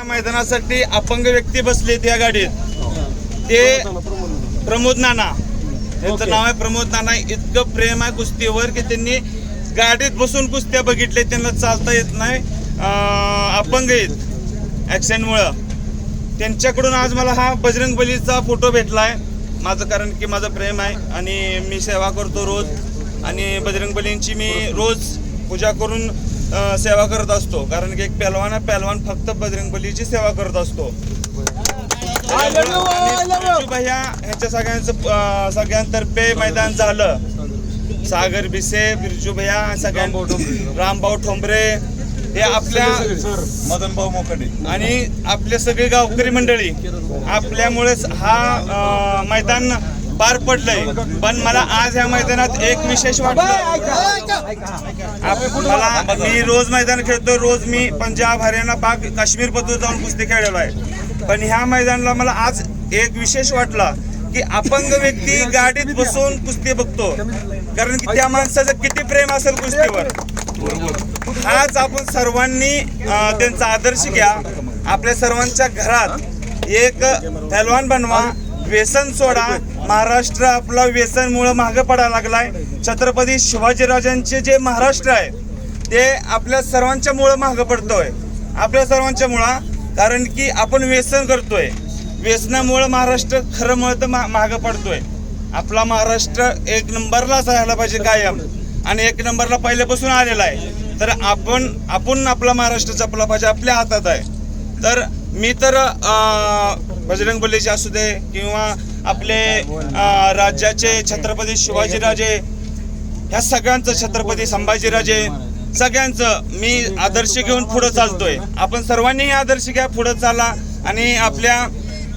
या मैदानासाठी अपंग व्यक्ती बसले त्या गाडीत. ते प्रमोद नाना. त्यांचं नाव आहे प्रमोद नाना. इतकं प्रेम आहे कुस्तीवर की त्यांनी गाडीत बसून कुस्त्या बघितले त्यांना चालता येत नाही. अपंग आहेत. ॲक्सिडेंटमुळं त्यांच्याकडून आज मला हा बजरंग बलीचा फोटो भेटला आहे माझं कारण की माझं प्रेम आहे आणि मी सेवा करतो रोज. आणि बजरंग बलींची मी रोज पूजा करून सेवा करत असतो. कारण की एक पहलवान आहे पहलवान फक्त बजरंगबलीची सेवा करत असतो. आणि भैया ह्याच्या सगळ्यांचं सगळ्यांतर्फे मैदान झालं. सागर भिसे बिरजू भैया सगळ्यां रामभाऊ ठोंबरे हे आपल्या मदन भाऊ मोकडे आणि आपले सगळे गावकरी मंडळी आपल्यामुळेच हा मैदान पार पडलंय. पण मला आज ह्या मैदानात एक विशेष वाटलं. मला मी रोज मैदान खेळतो रोज मी पंजाब हरियाणा पाक काश्मीर पद्धत जाऊन कुस्ती खेळलेलो आहे. पण ह्या मैदानाला मला आज एक विशेष वाटला की अपंग व्यक्ती गाडीत बसून कुस्ती बघतो. कारण की त्या माणसाचं किती प्रेम असेल कुस्तीवर. आज आपण सर्वांनी त्यांचा आदर्श घ्या. आपल्या सर्वांच्या घरात एक पहलवान बनवा व्यसन सोडा महाराष्ट्र आपला व्यसनमुळं मागं पडायला लागलाय. छत्रपती शिवाजीराजांचे जे महाराष्ट्र आहे ते आपल्या सर्वांच्या मुळं मागं पडतोय. आपल्या सर्वांच्या मुळा कारण की आपण व्यसन करतोय. व्यसनामुळं महाराष्ट्र खरं म्हणतं मा मागं पडतोय. आपला महाराष्ट्र एक नंबरलाच राहायला पाहिजे कायम. आणि एक नंबरला पहिल्यापासून आलेला आहे. तर आपण आपण आपला महाराष्ट्र जपला पाहिजे आपल्या हातात आहे. तर मी तर बजरंग बलीचे असू दे किंवा आपले राज्याचे छत्रपती शिवाजीराजे ह्या सगळ्यांचं छत्रपती संभाजीराजे सगळ्यांचं मी आदर्श घेऊन पुढे चालतोय. आपण सर्वांनीही आदर्श घ्या पुढे चाला. आणि आपल्या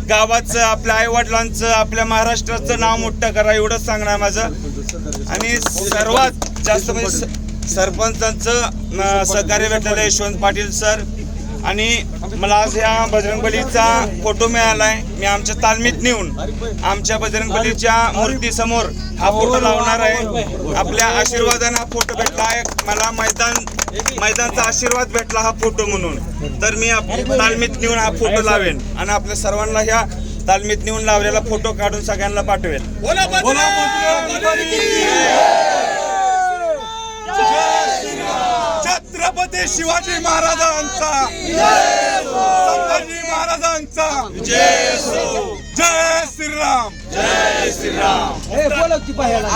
गावाचं आपल्या आईवडिलांचं आपल्या महाराष्ट्राचं नाव मोठं करा एवढंच सांगणार माझं. आणि सर्वात जास्त म्हणजे सरपंचांचं सहकार्य भेटलेलं यशवंत पाटील सर. आणि मला आज ह्या बजरंगबलीचा फोटो मिळालाय. मी आमच्या तालमीत नेऊन आमच्या बजरंगबलीच्या मूर्तीसमोर हा फोटो लावणार आहे. आपल्या आशीर्वादाने हा फोटो भेटला आहे. मला मैदान मैदानचा आशीर्वाद भेटला हा फोटो म्हणून. तर मी आप- तालमीत नेऊन हा फोटो लावेन आणि आपल्या सर्वांना ह्या तालमीत नेऊन लावलेला फोटो काढून सगळ्यांना पाठवेल छत्रपती शिवाजी महाराजांचा. संभाजी महाराजांचा. जय असो जय श्रीराम. जय श्रीराम बोला की पाहायला